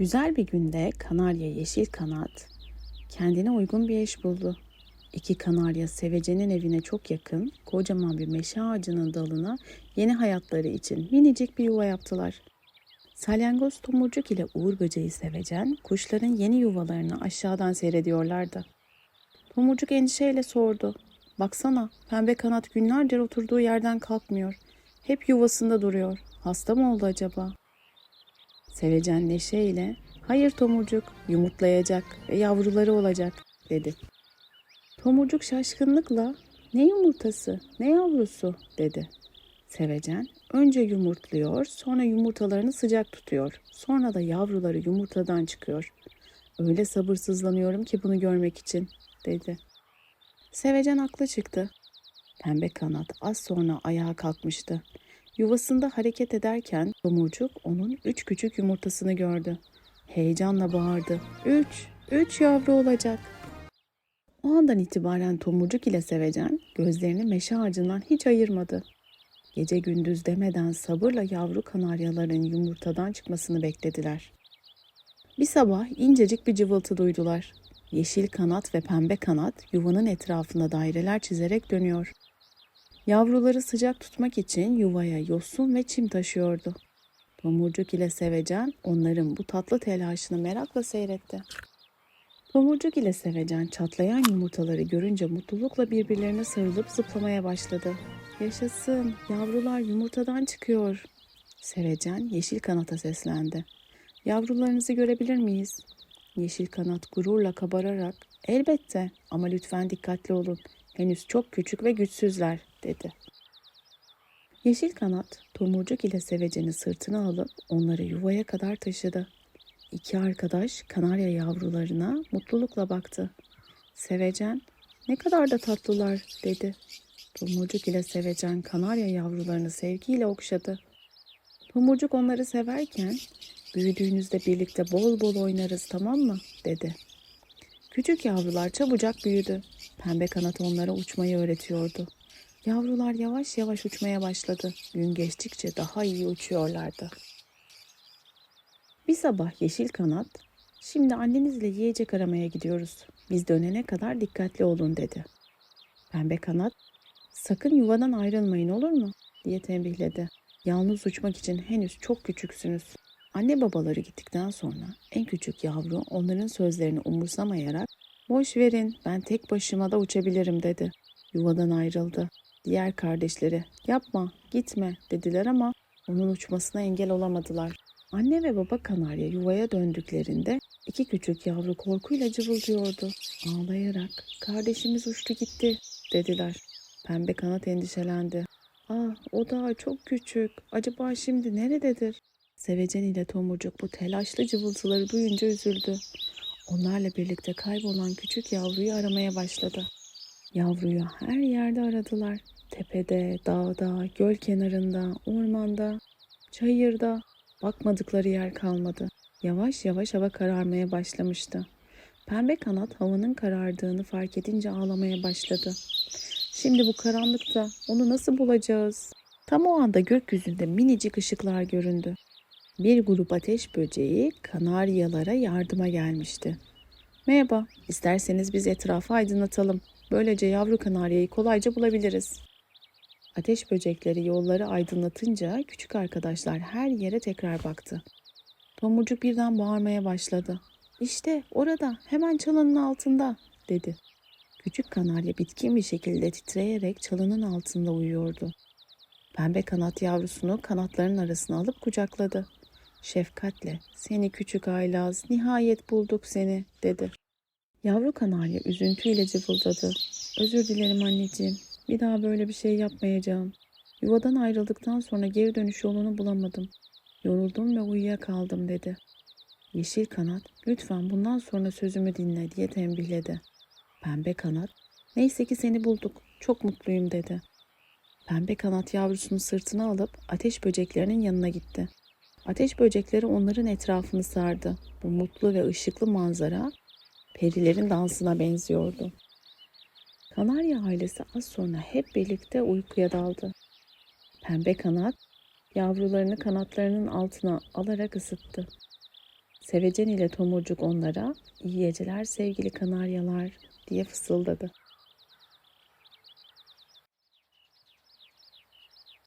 Güzel bir günde kanarya yeşil kanat kendine uygun bir eş buldu. İki kanarya sevecenin evine çok yakın kocaman bir meşe ağacının dalına yeni hayatları için minicik bir yuva yaptılar. Salyangoz tomurcuk ile Uğur böceği sevecen kuşların yeni yuvalarını aşağıdan seyrediyorlardı. Tomurcuk endişeyle sordu. Baksana pembe kanat günlerdir oturduğu yerden kalkmıyor. Hep yuvasında duruyor. Hasta mı oldu acaba? Sevecen neşeyle hayır tomurcuk yumurtlayacak ve yavruları olacak dedi. Tomurcuk şaşkınlıkla ne yumurtası ne yavrusu dedi. Sevecen önce yumurtluyor sonra yumurtalarını sıcak tutuyor. Sonra da yavruları yumurtadan çıkıyor. Öyle sabırsızlanıyorum ki bunu görmek için dedi. Sevecen aklı çıktı. Pembe kanat az sonra ayağa kalkmıştı. Yuvasında hareket ederken tomurcuk onun üç küçük yumurtasını gördü. Heyecanla bağırdı. Üç, üç yavru olacak. O andan itibaren tomurcuk ile sevecen gözlerini meşe ağacından hiç ayırmadı. Gece gündüz demeden sabırla yavru kanaryaların yumurtadan çıkmasını beklediler. Bir sabah incecik bir cıvıltı duydular. Yeşil kanat ve pembe kanat yuvanın etrafında daireler çizerek dönüyor. Yavruları sıcak tutmak için yuvaya yosun ve çim taşıyordu. Tomurcuk ile Sevecen onların bu tatlı telaşını merakla seyretti. Tomurcuk ile Sevecen çatlayan yumurtaları görünce mutlulukla birbirlerine sarılıp zıplamaya başladı. Yaşasın, yavrular yumurtadan çıkıyor. Sevecen yeşil kanata seslendi. Yavrularınızı görebilir miyiz? Yeşil kanat gururla kabararak elbette ama lütfen dikkatli olun. Henüz çok küçük ve güçsüzler dedi. Yeşil kanat tomurcuk ile seveceni sırtına alıp onları yuvaya kadar taşıdı. İki arkadaş kanarya yavrularına mutlulukla baktı. Sevecen ne kadar da tatlılar dedi. Tomurcuk ile sevecen kanarya yavrularını sevgiyle okşadı. Tomurcuk onları severken büyüdüğünüzde birlikte bol bol oynarız tamam mı dedi. Küçük yavrular çabucak büyüdü. Pembe kanat onlara uçmayı öğretiyordu. Yavrular yavaş yavaş uçmaya başladı. Gün geçtikçe daha iyi uçuyorlardı. Bir sabah yeşil kanat, şimdi annenizle yiyecek aramaya gidiyoruz. Biz dönene kadar dikkatli olun dedi. Pembe kanat, sakın yuvadan ayrılmayın olur mu? diye tembihledi. Yalnız uçmak için henüz çok küçüksünüz. Anne babaları gittikten sonra en küçük yavru onların sözlerini umursamayarak boş verin ben tek başıma da uçabilirim dedi. Yuvadan ayrıldı. Diğer kardeşleri yapma gitme dediler ama onun uçmasına engel olamadılar. Anne ve baba kanarya yuvaya döndüklerinde iki küçük yavru korkuyla cıvıldıyordu. Ağlayarak kardeşimiz uçtu gitti dediler. Pembe kanat endişelendi. Ah o daha çok küçük. Acaba şimdi nerededir? Sevecen ile Tomurcuk bu telaşlı cıvıltıları duyunca üzüldü. Onlarla birlikte kaybolan küçük yavruyu aramaya başladı. Yavruyu her yerde aradılar. Tepede, dağda, göl kenarında, ormanda, çayırda bakmadıkları yer kalmadı. Yavaş yavaş hava kararmaya başlamıştı. Pembe kanat havanın karardığını fark edince ağlamaya başladı. Şimdi bu karanlıkta onu nasıl bulacağız? Tam o anda gökyüzünde minicik ışıklar göründü. Bir grup ateş böceği kanaryalara yardıma gelmişti. Merhaba, isterseniz biz etrafı aydınlatalım. Böylece yavru kanaryayı kolayca bulabiliriz. Ateş böcekleri yolları aydınlatınca küçük arkadaşlar her yere tekrar baktı. Tomurcuk birden bağırmaya başladı. İşte orada, hemen çalının altında, dedi. Küçük kanarya bitkin bir şekilde titreyerek çalının altında uyuyordu. Pembe kanat yavrusunu kanatlarının arasına alıp kucakladı. Şefkatle, seni küçük aylaz, nihayet bulduk seni, dedi. Yavru kanarya üzüntüyle cıvıldadı. Özür dilerim anneciğim, bir daha böyle bir şey yapmayacağım. Yuvadan ayrıldıktan sonra geri dönüş yolunu bulamadım. Yoruldum ve uyuyakaldım dedi. Yeşil kanat, lütfen bundan sonra sözümü dinle diye tembihledi. Pembe kanat, neyse ki seni bulduk, çok mutluyum dedi. Pembe kanat yavrusunu sırtına alıp ateş böceklerinin yanına gitti. Ateş böcekleri onların etrafını sardı. Bu mutlu ve ışıklı manzara perilerin dansına benziyordu. Kanarya ailesi az sonra hep birlikte uykuya daldı. Pembe kanat yavrularını kanatlarının altına alarak ısıttı. Sevecen ile tomurcuk onlara iyi geceler sevgili kanaryalar diye fısıldadı.